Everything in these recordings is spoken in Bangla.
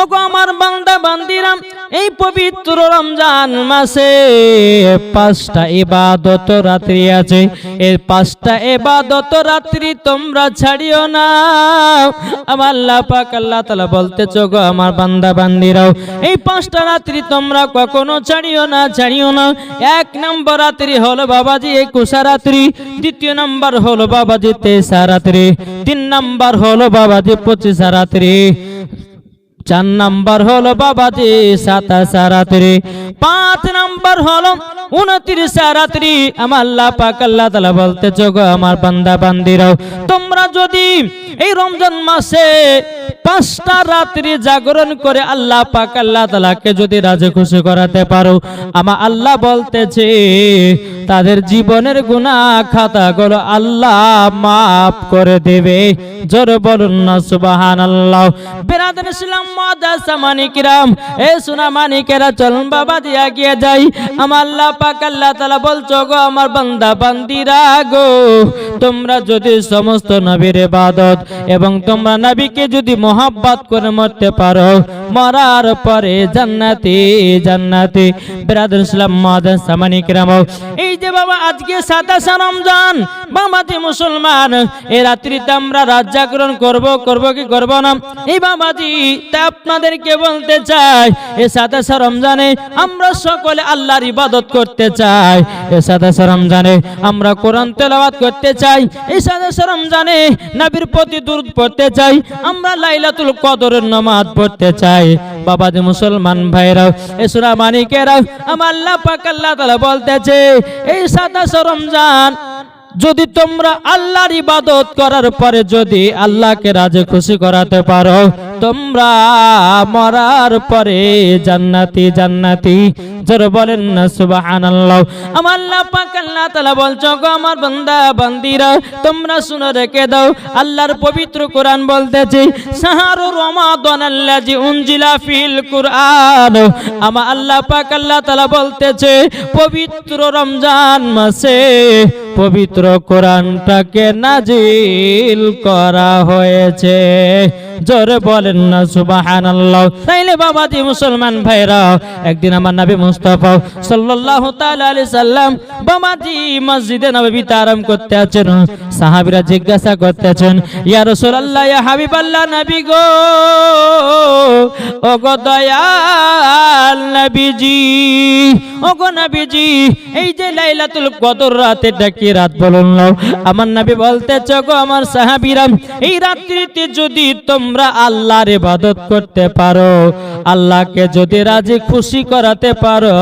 ওগো আমার বান্দা বান্দিরাম, এই পবিত্র রমজান মাসে পাঁচটা ইবাদত রাত্রি আছে। এই পাঁচটা ইবাদত রাত্রি তোমরা ছাড়িও না। আমার পাক আল্লাহ তাআলা বলতেছো গো আমার বান্দা বান্দিরাও, এই পাঁচটা রাত্রি তোমরা কখনো ছাড়িও না ছাড়িও না। এক নম্বর রাত্রি হলো বাবাজি একুশা রাত্রি, দ্বিতীয় নম্বর হলো বাবাজি তেসা রাত্রি, তিন নম্বর হলো বাবাজি পঁচিশা রাত্রি। চার নাম্বার হলো বাবা বাবাজি, সাতাশ রাত্রি। পাঁচ নাম্বার হলো উনত্রিশ রাত্রি। আমার আল্লাহ পাক আল্লাহ তালা বলতে গো আমার বান্দা, বান্দিরাও, তোমরা যদি এই রমজান মাসে পাঁচটা রাত্রি জাগরণ করে আল্লাহ পাক আল্লাহ তালাকে যদি রাজে খুশি করাতে পারো। আমার আল্লাহ বলতেছে, তাদের জীবনের গুণা খাতাগুলো আল্লাহ মাফ করে দেবে। জোর বলুন না সুবাহান আল্লাহ বেরাদান ইসলাম মাদাসা মানিকিরাম, এ সোনা মানিকেরা, চলুন বাবা দিয়া গিয়ে যাই। আমার আল্লাহ পাক আল্লাহ তাআলা বলছো গো, আমার বান্দা বান্দিরা গো, তোমরা যদি সমস্ত নবীর ইবাদত এবং তোমরা নাবিকে যদি মোহাব্বত করে মরতে পারো মরার পরে জান্নাতি জান্নাতি। বেরাদান ইসলাম মাদাসা মানিকিরাম এই যে বাবা, আজকে সাতাশা রমজান, বাবাজি মুসলমান এই রাত্রিতে আমরা রাত জাগরণ করব করব কি করব না? এই বাবাজি, তা আপনাদেরকে বলতে চাই এই সাতাশা রমজানে আমরা সকলে আল্লাহর ইবাদত করতে চাই। এই সাতাশা রমজানে আমরা কোরআন তেলাওয়াত করতে চাই। এই সাতাশা রমজানে নবীর প্রতি দূরত পড়তে চাই। আমরা লাইলাতুল কদরের নামাজ পড়তে চাই। বাবাজি মুসলমান ভাইরাও, এ সুরা মানিকেরাও আমার আল্লাহ পাক আল্লাহ বলতেছে, এই সাতাশ সরমজান যদি তোমরা আল্লাহর ইবাদত করার পরে যদি আল্লাহকে রাজে খুশি করাতে পারো তোমরা মরার পরে জান্নাতি জান্নাতি। জোর বলেন না, সুবহানাল্লাহ। আমার আল্লাহ পাক, আল্লাহ তাআলা বলছো গো আমার বান্দা, বান্দিরা, তোমরা শুনে রেখে দাও, আল্লাহর পবিত্র কোরআন বলতেছে শাহরু রমাদান আল্লাজি উনজিলা ফিল কুরআন। আমার আল্লাহ পাক, আল্লাহ তাআলা বলতেছে, পবিত্র রমজান মাসে পবিত্র কোরআনটাকে নাজিল করা হয়েছে। জোরে বলেন না, সুবহানাল্লাহ। তাইলে বাবাজি মুসলমান ভাইরা, একদিন আমার নবী মুস্তাফা সাল্লাল্লাহু তাআলা আলাইহি সাল্লাম বাবাজি মসজিদে নববী তারাম করতে আছেন সাহাবীরা জিজ্ঞাসা করতে আছেন ইয়া রাসূলুল্লাহ, ইয়া হাবিবাল্লাহ, নবী গো ও গো দয়াল নবীজি ও গো নবীজি, এই যে লাইলাতুল কদর রাতে ডাকি রাত বলুন আমার নবী বলতেছ গো আমার সাহাবীরা, এই রাত্রিতে যদি তোমরা আল্লাহর ইবাদত করতে পারো, আল্লাহকে যদি রাজি খুশি করাতে পারো,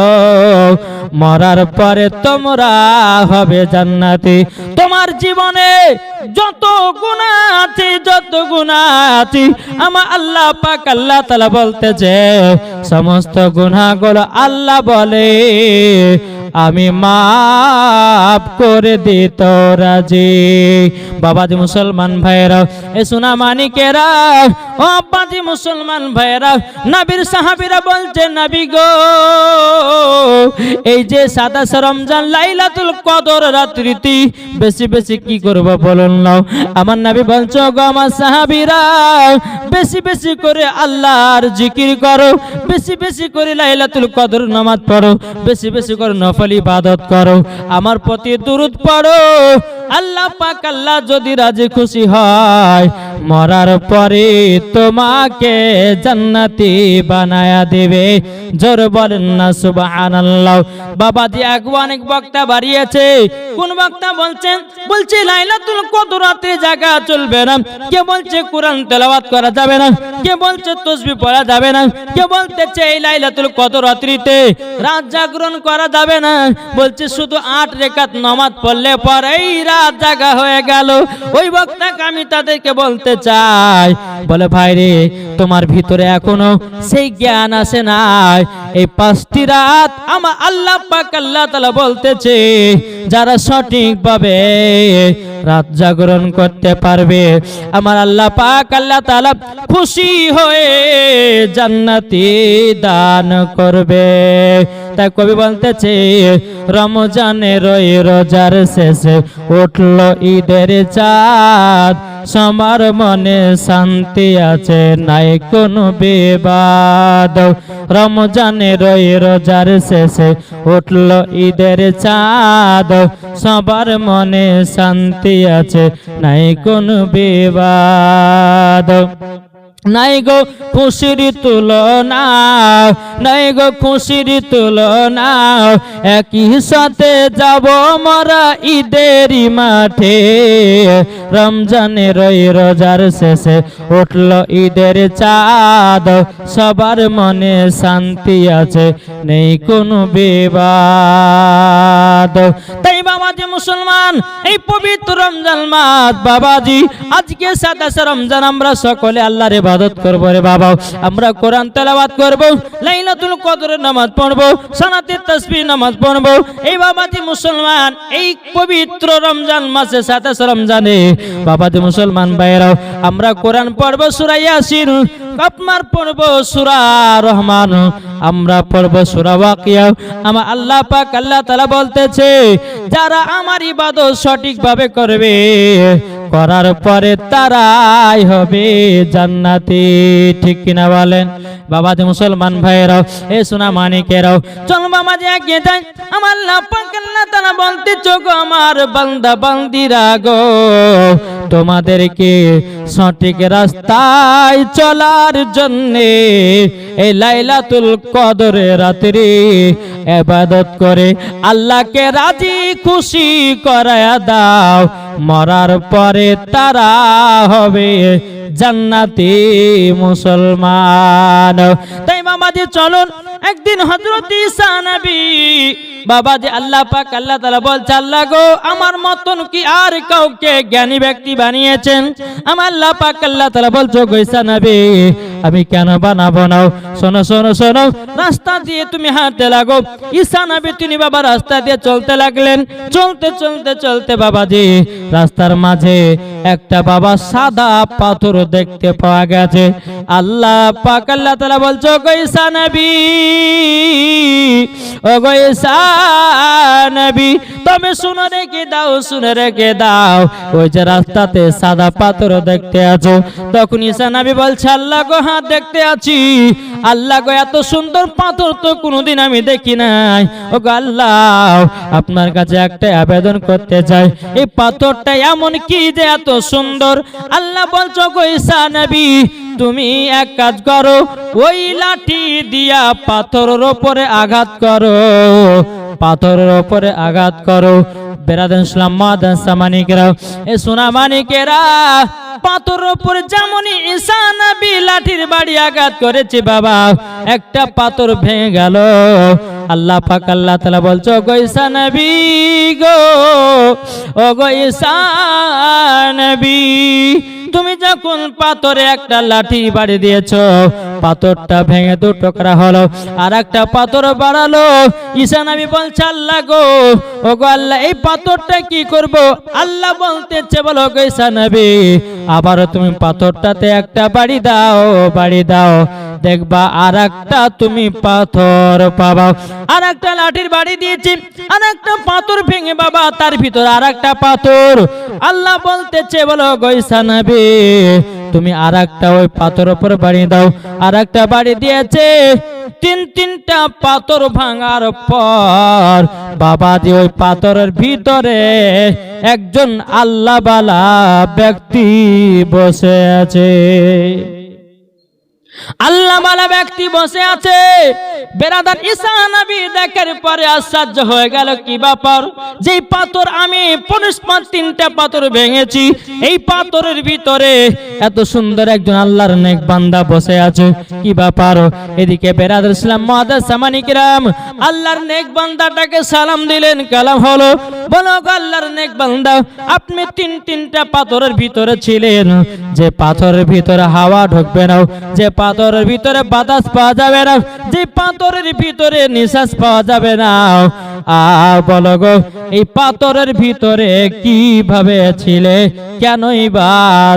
মরার পরে তোমরা হবে জান্নাতি। তোমার জীবনে যত গুণা যত গুণা আমার আল্লাহ পাক আল্লাহ বলতেছে, সমস্ত গুণাগুলো আল্লাহ বলে, আমি মাফ করে দিত রাজি। বাবাজি মুসলমান ভাইরা এ সোনা মানিকেরা ও মুসলমান ভাইরা নবীর সাহাবীরা বলছে, নবী গো, এই যে সাদা রমজান লাইলাতুল কদর রাত্রিতে বেশি বেশি কি করব বলুন নাও? আমার নবী বলছো গো আমার সাহাবীরা, বেশি বেশি করে আল্লাহর জিকির করো, বেশি বেশি করে লাইলাতুল কদর নামাজ পড়ো, বেশি বেশি করে নফল ইবাদত করো, আমার প্রতি দুরুদ পড়ো আল্লাহ পাক আল্লাহ যদি রাজি খুশি হয়, মরার পরে তোমাকে জান্নাতি বানায়া দেবে। জোর বলেন না, সুবহানাল্লাহ। বাবাজি আগে অনেক বক্তা বাড়িয়েছে। কোন বক্তা বলছেন, বলছে, লাইলাতুল কদর রাতে জায়গা চলবে না। কে বলছে কোরআন তেলাওয়াত করা যাবে না? কে বলছে তসবি পড়া যাবে না? কে বলতেছে এই লাইলাতুল কদর রাত্রিতে রাত জাগরণ করা যাবে না? বলছে শুধু আট রেখাত নামাজ পড়লে পরেই রাত জাগা হয়ে গেল। ওই বক্তাকে আমি তাদেরকে বলতে চাই, বলে, ভাই রে, তোমার ভিতরে এখনও সেই জ্ঞান আসে নাই। এই পাঁচটি রাত আমার আল্লাহ আল্লাহ তাআলা বলতেছে, যারা রাত জাগরণ করতে পারবে, আমার আল্লাহ পাক আল্লাহ তাআলা খুশি হয়ে জান্নাতি দান করবে। তাই কবি বলতেছে রমজানের ওই রোজার শেষে উঠল ঈদের চাঁদ। সবার মনে শান্তি আছে, নাই কোনো বিবাদ। রমজানের ওই রোজার শেষে উঠল ঈদের চাঁদ। সবার মনে শান্তি আছে, নাই কোনো বিবাদ। নাই গো খুশির তুলনা নাই গো খুশির তুলনা। একই সাথে যাব মরা ঈদের মাঠে রমজানের রোজার শেষে উঠল ঈদের চাঁদ। সবার মনে শান্তি আছে, নেই কোনো বিবাদ। তাই বাবাজি মুসলমান, এই পবিত্র রমজান মাস, বাবাজি, আজকে সাতাশে রমজান আমরা সকলে আল্লাহর ইবাদত করব রে বাবা। আমরা কোরআন তেলাওয়াত করব, লাইলাতুল কদরের নামাজ পড়ব, সানাতের তাসবিহ নামাজ পড়ব। এই বাবাজি মুসলমান, এই পবিত্র রমজান মাসে সাতাশে রমজানে বাবাজি মুসলমান ভাইরাও আমরা কোরআন পর্ব সুরা ইয়াসিন আপনার পর্ব সুরা রহমান, আমরা পর্ব সুরা ওয়াকিয়া। আমার আল্লাহ পাক আল্লাহ তাআলা বলতেছে, যারা আমার ইবাদত সঠিকভাবে করবে করার পরে তারাই হবে জান্নাতি। ঠিক কিনা বলেন? বাবা যে মুসলমান ভাইয়েরাও, এ সোনা মানিকেরাও, চল মামা যে এগিয়ে যাই। আমার পাক আল্লাহ বলতে চোখ আমার বান্দা বান্দিরা গো, তোমাদেরকে সঠিক রাস্তায় চলার জন্যে এই লাইলাতুল কদরে রাত্রি এবাদত করে আল্লাহকে রাজি খুশি করায়া দাও। মরার পরে তারা হবে জান্নাতি মুসলমান। তাই মামা মামাজি, চলুন, একদিন হজরত ঈসা বাবা যে আল্লাহ পাক, আল্লাহ তাআলা বলছে, আল্লাহ গো, আমার মতন কি আর কাউকে জ্ঞানী ব্যক্তি বানিয়েছেন? আমার আল্লাহ পাক, আল্লাহ তাআলা বলছো গো ঈসা নবী আমি কেন বানাবো নাও শোনো শোনো শোনো। রাস্তা দিয়ে তুমি হাঁটতে লাগো। ঈশা নবী, তিনি বাবা রাস্তা দিয়ে চলতে লাগলেন। চলতে চলতে চলতে বাবাজি, রাস্তার মাঝে একটা বাবা সাদা পাথর দেখতে পাওয়া গেছে। আল্লাহ পাক আল্লাহ তাআলা বলছো গো ঈসা নবী ও গো ঈসা নবী তবে শুনে রেখে দাও, শুনে রেখে দাও। ওই যে রাস্তাতে সাদা পাথর দেখতে আছো। তখন ঈসা নবী বলছে, আল্লাহ গো হ্যাঁ দেখতে আছি। আল্লাহ গো, এত সুন্দর পাথর তো কোনোদিন আমি দেখি নাই। ও আল্লাহ, আপনার কাছে একটা আবেদন করতে চাই। এই পাথরটা এমন কি যে এত সুন্দর। আল্লাহ বলছো ঈসা নবী, তুমি এক কাজ করো, ওই লাঠি দিয়া পাথরের ওপরে আঘাত করো, পাথরের ওপরে আঘাত করো। লাঠির বাড়ি আঘাত করেছে বাবা, একটা পাথর ভেঙে গেল আল্লাহ পাক আল্লাহ তালা বলছো গো ঈসা নবী গো ও গো ঈসা নবী তুমি যখন পাথরে একটা লাঠি বাড়ি দিয়েছ, পাথরটা ভেঙে দু টুকরা হলো, আর একটা পাথর বাড়ালো। ঈশা নবী বলছে, আল্লাহ গো ও গো আল্লাহ, এই পাথরটা কি করব? আল্লাহ বলতেছে, বলো গো ঈশা নবী, আবার তুমি পাথরটাতে একটা বাড়ি দাও বাড়ি দাও। দেখবা আর একটা তুমি পাথর পাবা। আর একটা লাঠির বাড়ি দিয়েছি আর একটা পাথর ভেঙে বাবা, তার ভিতর আর একটা পাথর। আল্লাহ বলতেছে, বলো গৈসা নবী তুমি আর একটা ওই পাথর ওপর বাড়ি দাও। আর একটা বাড়ি দিয়েছে। তিন তিনটা পাথর ভাঙার পর বাবা বাবাজি ওই পাথরের ভিতরে একজন আল্লাহ বালা ব্যক্তি বসে আছে। আল্লাহ মালা ব্যক্তি বসে আছে। বেরাদার ঈসা নবী দেখার পরে আশ্চর্য হয়ে গেল, কি ব্যাপার? যেই পাথর আমি পরস্পর তিনটা পাথর ভেঙেছি, এই পাথরের ভিতরে এত সুন্দর একজন আল্লাহর নেক বান্দা বসে আছে, কি ব্যাপার? এদিকে বেরাদার ইসলাম, মহাদাস সামানিকরাম আল্লাহর নেক বান্দাটাকে সালাম দিলেন, কালাম হলো, বলো আল্লাহর নেক বান্দা, আপনি তিন তিনটা পাথরের ভিতরে ছিলেন যে পাথরের ভিতরে হাওয়া ঢুকবে না, যে পাথরের ভিতরে বাতাস পাওয়া যাবে না, যে পাথরের ভিতরে নিঃশ্বাস পাওয়া যাবে না। আ, বলো গো, এই পাথরের ভিতরে কীভাবে ছিলে? কেনই বা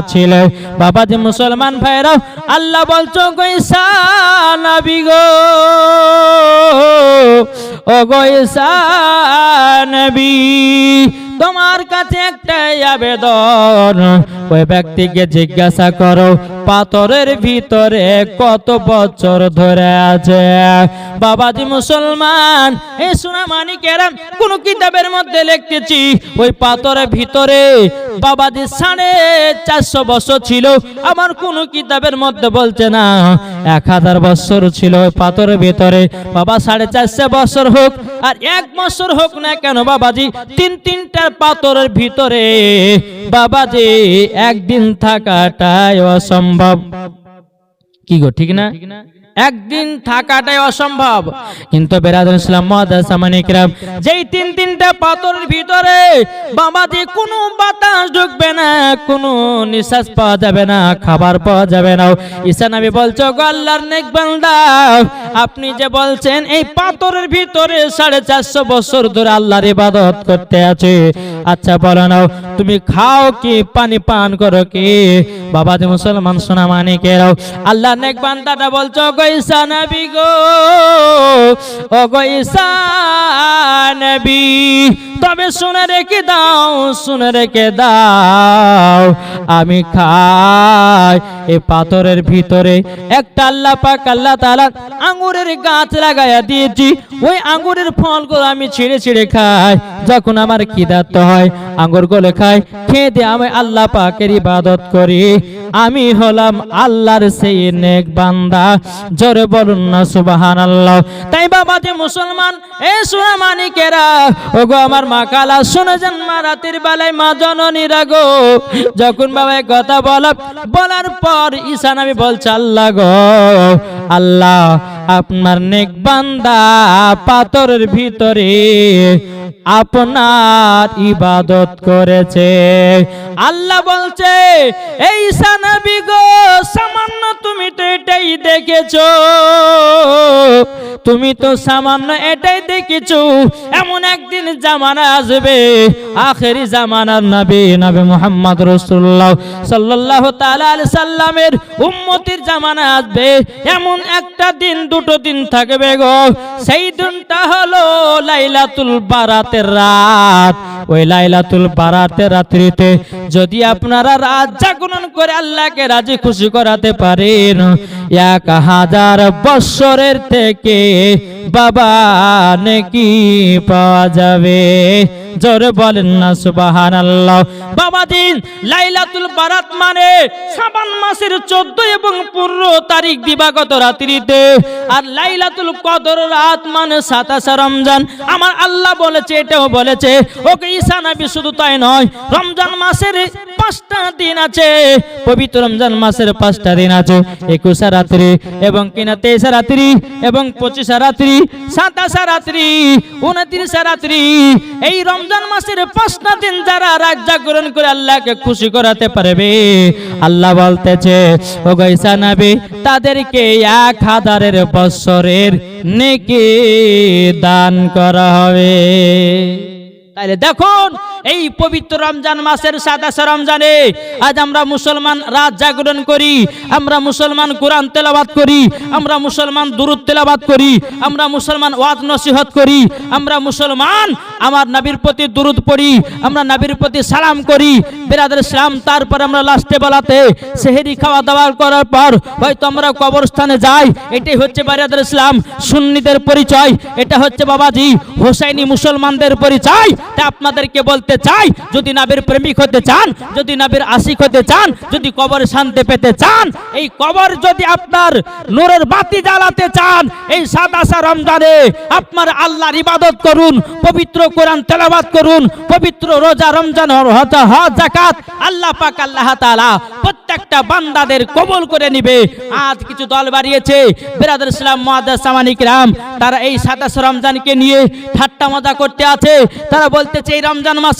ছিলে? বাবা যে মুসলমান ভাইরা, আল্লাহ বলছো গো, ঈসা গো। ও গো, ঈসা নবী। তোমার কাছে একটাই আবেদন। ওই ব্যক্তিকে জিজ্ঞাসা করো, পাথরের ভিতরে কত বছর ধরে আছে? বাবাজি মুসলমান এই সোনা মানিকেরাম কোন কিতাবের মধ্যে লিখতেছি, ওই পাথরের ভিতরে বাবাজি সাড়ে চারশো বছর ছিল। আমার কোন কিতাবের মধ্যে বলছে না, এক হাজার বছর ছিল পাথরের ভিতরে। বাবা সাড়ে চারশো বছর হোক, আর এক বছর হোক না কেন বাবাজি, তিন তিনটা পাথরের ভিতরে বাবাজি একদিন থাকাটাই অসম্ভব। কি গো, ঠিক না? একদিন থাকাটাই অসম্ভব। কিন্তু ইসলাম যেই তিন তিনটা পাথরের ভিতরে বাবা বাবাজি কোনো বাতাস ঢুকবে না, কোনো নিঃশ্বাস পাওয়া যাবে না, খাবার পাওয়া যাবে না। ঈসা নবী বলছো গো আল্লাহর নেক বান্দা, আপনি যে বলছেন, এই পাথরের ভিতরে সাড়ে চারশো বছর ধরে আল্লাহর ইবাদত করতে আছে। আচ্ছা বলো নাও, তুমি খাও কি, পানি পান করো কি? বাবা বাবাজি মুসলমান সোনা মানিকেরাও আল্লাহ নেক বান্দাটা বলছো গো ঈসা নবী গো, ও গইসা নবী। তবে শুনে রেখে দাও, শুনে রেখে দাও, আমি খাই এই পাথরের ভিতরে একটা আল্লাহ পাক আল্লাহ তাআলা আঙ্গুরের গাছ লাগাইয়া দিয়েছি। ওই আঙ্গুরের ফলগুলো আমি ছিঁড়ে ছিঁড়ে খাই। যখন আমার খিদার্ত হয়, আঙ্গুরগুলো খাই। খেয়ে আমি আল্লাহ পাকের ইবাদত করি। আমি হলাম আল্লাহর সেই নেক বান্দা। জোরে বলুন না সুবাহান আল্লাহ তাই বাবা যে মুসলমান, এ সোনা মানিকেরা ও গো আমার মা কালা, শুনে যান মা রাতের বেলায় মা জননীরা গো। যখন বাবা কথা বলা, বলার পর ঈশা নবী বলছে আল্লাহ গো আল্লাহ আপনার নেক বান্দা পাথরের ভিতরে আপনার ইবাদত করেছে। আল্লাহ বলছে, এই সানাবি গো, সামান্য তুমি তো এটাই দেখেছ। তুমি তো সামান্য এটাই দেখেছ। এমন একদিন জামানা আসবে, আখেরি জামানার নবী নবী মোহাম্মদ রসুল্লাহ সাল্লাহ আলাইহি সাল্লামের উম্মতির জামানা আসবে। এমন একটা দিন, দুটো দিন থাকবে গো। সেই দিনটা হলো লাইলাতুল বারাতের রাত, ওই লাইলাতুল বারাতের রাত্রিতে যদি আপনারা রাত জাগরণ করে আল্লাহকে রাজি খুশি করাতে পারেন, এক হাজার বৎসরের থেকে বাবা নেকি পাওয়া যাবে। জোরে বলেন না সুবাহান আল্লাহ বাবা দিন, লাইলাতুল বারাত মানে সাবান মাসের চোদ্দ এবং পনেরো তারিখ দিবাগত রাত্রিতে। আর লাইলাতুল কদর রাত মানে সাতাশে রমজান। আমার আল্লাহ বলেছে, এটাও বলেছে, ওকে ঈসা নবী শুধু তাই নয়, রমজান মাসের পাঁচটা দিন আছে, পবিত্র রমজান মাসের পাঁচটা দিন আছে, একুশে রাত্রি এবং কিনা তেইশে রাত্রি এবং পঁচিশে রাত্রি, সাতাশে রাত্রি, উনত্রিশে রাত্রি, এই রমজান মাসের পাঁচটা দিন যারা রাত জাগরণ করে আল্লাহকে খুশি করাতে পারবে, আল্লাহ বলতেছে, ও গৈসা নাবি, তাদেরকে এক হাজারের বৎসরের নেকি দান করা হবে। তাইলে দেখুন এই পবিত্র রমজান মাসের সাতাশে রমজানে আজ আমরা মুসলমান রাত জাগরণ করি, আমরা মুসলমান কোরআন তেলাবাদ করি, আমরা মুসলমান দুরুদ তেলাবাদ করি, আমরা মুসলমান ওয়াজ নসিহত করি, আমরা মুসলমান আমার নবীর প্রতি দুরুদ পড়ি, আমরা নবীর প্রতি সালাম করি, বেরাদের সালাম তারপর আমরা লাস্টে বেলাতে সেহেরি খাওয়া দাওয়া করার পর হয়তো আমরা কবরস্থানে যাই, এটাই হচ্ছে বেরাদের ইসলাম, সুন্নিদের পরিচয়, এটা হচ্ছে বাবাজি, হোসাইনি মুসলমানদের পরিচয়, তা আপনাদেরকে বলতে চাই, যদি নাবির প্রেমিক হতে চান, যদি নাবির আশিক হতে চান, যদি কবর শান্তি পেতে চান, এই কবর যদি আপনার নূরের বাতি জ্বালাতে চান, এই সাদাসা রমজানে আপনার আল্লাহর ইবাদত করুন, পবিত্র কোরআন তেলাবাদ করুন, পবিত্র রোজা রমজান হজ জাকাত আল্লাহ পাক আল্লাহ তাআলা প্রত্যেকটা বান্দাদের কবুল করে নিবে। আজ কিছু দল বাড়িয়েছে বেরাদুল ইসলাম মুআদ্দাস সামানিক রাম তারা এই সাতাশ রমজানকে নিয়ে ঠাট্টা মজা করতে আছে। তারা বলতেছে, এই রমজান মাসে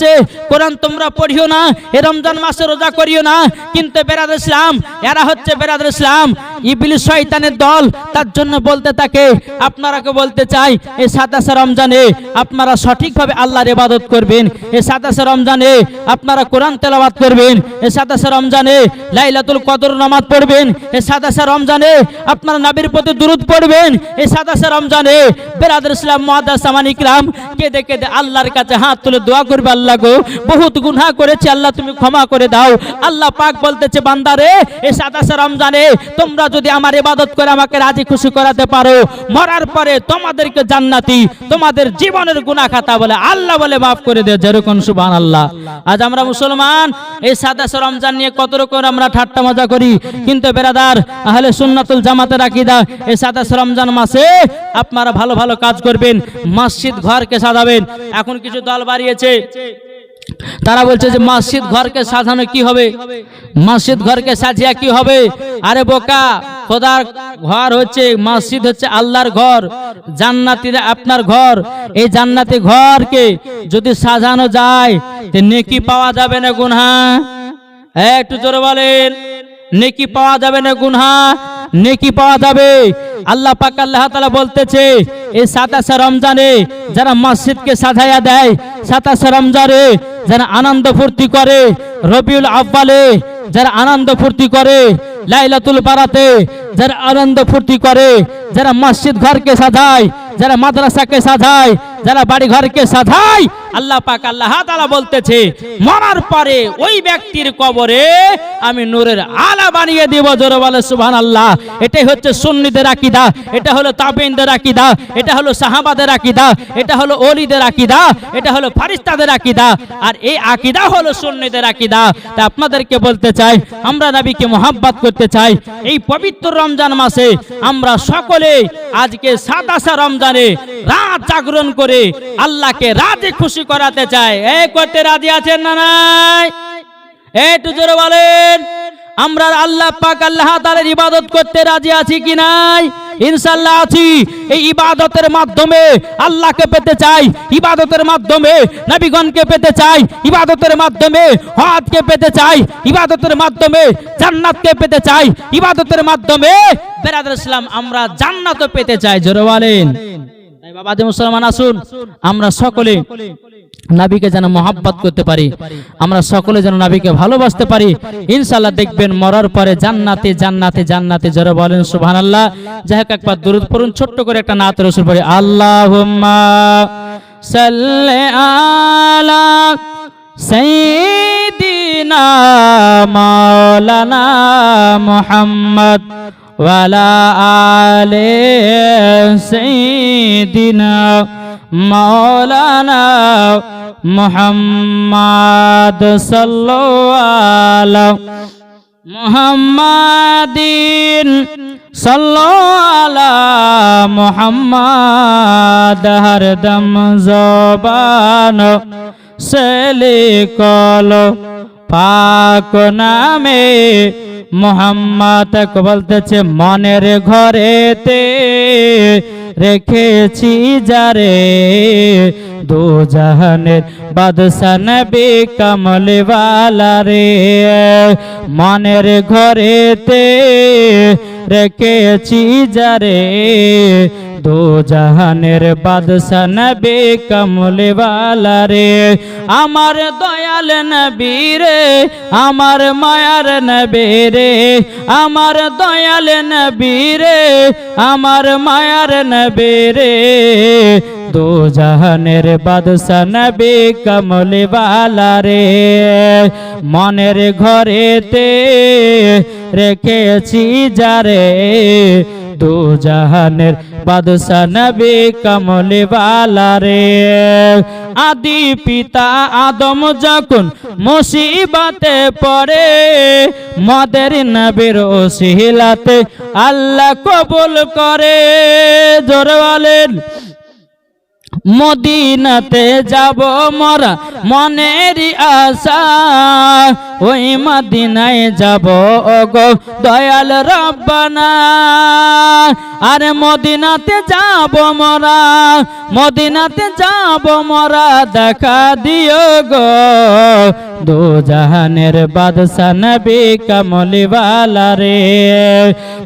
কোরআন তোমরা পড়িও না এই রমজান মাসে রোজা করিও না। কিন্তু বেরাদুল ইসলাম, এরা হচ্ছে বেরাদুল ইসলাম। ইবলিস শয়তানের দল, তার জন্য বলতে থাকে আপনারাকে বলতে চাই এই সাতাশে রমজানে আপনারা সঠিকভাবে আল্লাহর ইবাদত করবেন। এই সাতাশে রমজানে আপনারা কোরআন তেলাওয়াত করবেন। এই সাতাশে রমজানে লাইলাতুল কদর নামাজ পড়বেন। এই সাতাশে রমজানে আপনারা নবীর প্রতি দুরুদ পড়বেন। এই সাতাশে রমজানে বেরাদুল ইসলাম মুআদ্দাস সামান ইকরাম কেঁদে কেঁদে আল্লাহর কাছে হাত তুলে দোয়া করবে আল্লাহ। গো, বহুত গুনাহ করেছি, আল্লাহ তুমি ক্ষমা করে দাও। আল্লাহ পাক বলতেছে বান্দারে এই সাতাশে রমজানে তোমরা যদি আমার ইবাদত করে আমাকে রাজি খুশি করাতে পারো, মরার পরে তোমাদেরকে জান্নাতি, তোমাদের জীবনের গুনাহ খাতা বলে, আল্লাহ বলে মাফ করে দেয় যেরকম সুবহান আল্লাহ আজ আমরা মুসলমান, এই সাতাশে রমজান নিয়ে কত রকম আমরা ঠাট্টা মজা করি। কিন্তু বেরাদার, আহলে সুন্নাতুল জামাতের আকীদা, এই সাতাশে রমজান মাসে আপনারা ভালো ভালো কাজ করবেন, মসজিদ ঘরকে সাজাবেন। এখন কিছু দল বাড়িয়েছে তারা বলছে যে মসজিদ ঘরকে সাজানো কি হবে? মসজিদ ঘরকে সাজিয়া কি হবে? আরে বোকা, খোদার ঘর হচ্ছে, মসজিদ হচ্ছে আল্লাহর ঘর জান্নাতির আপনার ঘর। এই জান্নাতি ঘরকে যদি সাজানো যায়, তো নেকি পাওয়া যাবে না গুনহা? একটু জোরে বলেন। নেকি পাওয়া যাবে না গুনহা? নেকি পাওয়া যাবে? আল্লাহ পাক আল্লাহ তাআলা বলতেছে, এই সাতাশে রমজানে যারা মসজিদকে সাজাইয়া দেয়, সাতাশে রমজানে যারা আনন্দ ফুর্তি করে রবিউল আব্বালে যারা আনন্দ ফুর্তি করে লাইলাতুল বারাতে, যারা আনন্দ ফুর্তি করে, যারা মসজিদ ঘরকে সাজায়, যারা মাদ্রাসাকে সাজায় যারা বাড়ি ঘরকে সাজায়, আল্লাহ পাক আল্লাহ তাআলা বলতেছে, মরার পরে ওই ব্যক্তির কবরে আমি নূরের আলা বানিয়ে দিব জোরে বলে সুবহানাল্লাহ। এটাই হচ্ছে সুন্নিদের আকীদা, এটা হলো তাবেইনদের আকীদা, এটা হলো সাহাবাদের আকীদা, এটা হলো ওলিদের আকীদা, এটা হলো ফারিস্তাদের আকীদা, আর এই আকীদা হলো সুন্নিদের আকীদা। তা আপনাদেরকে বলতে চাই, আমরা নবীকে মোহাব্বত করতে চাই, এই পবিত্র রমজান মাসে আমরা সকলে আজকে সাতাশা রমজানে রাত জাগরণ করে আল্লাহকে রাজি খুশি করাতে চাই এই করতে রাজি আছেন না নাই? একটু জোরে বলেন। আমরা আল্লাহ পাক আল্লাহ তাআলার ইবাদত করতে রাজি আছি কি নাই? ইনশাআল্লাহ আছি। এই ইবাদতের মাধ্যমে আল্লাহকে পেতে চাই, ইবাদতের মাধ্যমে নবীগণকে পেতে চাই, ইবাদতের মাধ্যমে হজকে পেতে চাই, ইবাদতের মাধ্যমে জান্নাতকে পেতে চাই, ইবাদতের মাধ্যমে বেরাদুল ইসলাম আমরা জান্নাতও পেতে চাই। জোরে বলেন। তাই বাবা যে মুসলমান, আসুন। আমরা সকলে নাবিকে যেন মহাব্বত করতে পারি। আমরা সকলে যেন নাবিকে ভালোবাসতে পারি। ইনশাল্লাহ দেখবেন মরার পরে জান্নাতে জান্নাতে জান্নাতে যারা বলেন, সুবহানাল্লাহ। যাই হোক, একবার দরুদ পড়ুন, ছোট্ট করে একটা নাত রসুল পড়ি আল্লাহ সাল্লি আলা সাইয়্যিদিনা মাওলানা মুহাম্মদ। আলে সাইয়্যিদিনা মাওলানা মুহাম্মদ সাল্লাল্লাহু মুহাম্মাদিন সাল্লাল্লাহু মুহাম্মাদ হরদম জবান সেলে কল পাক নামে মোহাম্মদ বলতেছে, মনের ঘরেতে রেখেছি যারে দু জাহানের বাদশা নবী কমলওয়ালা রে। মনের ঘরেতে রেখেছি যারে দু জাহানের বাদশা নবী কমলওয়ালা রে। আমার দয়াল নবী রে, আমার মায়ার নবী রে। আমার দয়াল নবী রে, আমার মায়ার নবী রে। দু জাহানের বাদশা নবী কমলওয়ালা রে। মনের ঘরেতে রেখেছি যারে। দু জাহানের বাদশা নবী কমলওয়ালা রে। আদি পিতা আদম যখন মুসিবাতে পরে মদের নবীর ওসিলাতে আল্লাহ কবুল করে। জোরে বলেন মদিনাতে যাব মরা মনের আশা। ওই মদিনায় যাব, ওগো দয়াল রব্বানা। আরে মদিনাতে যাব মরা, মদিনাতে যাব মরা, দেখা দিও গো। দু জাহানের বাদশা নবী কমলিওয়ালা রে।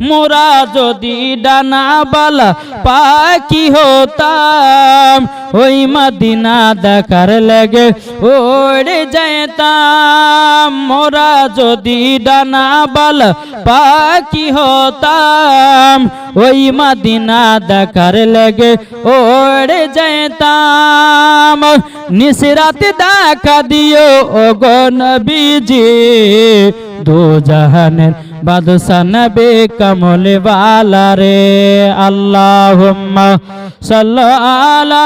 মোরা যদি ডানা বালা পাখি হতাম ওই মদিনা দেখার লেগে ওড়ে যেতাম মোরা যদি ডানা বাল পাখি হতাম, ওই মদিনা দেখার লেগে ওড়ে যেতাম নিসরাতে দেখা দিও ও গো নবীজি দু জাহানের বাদশা নবী কমল বালা রে আল্লাহুম্মা সাল্লা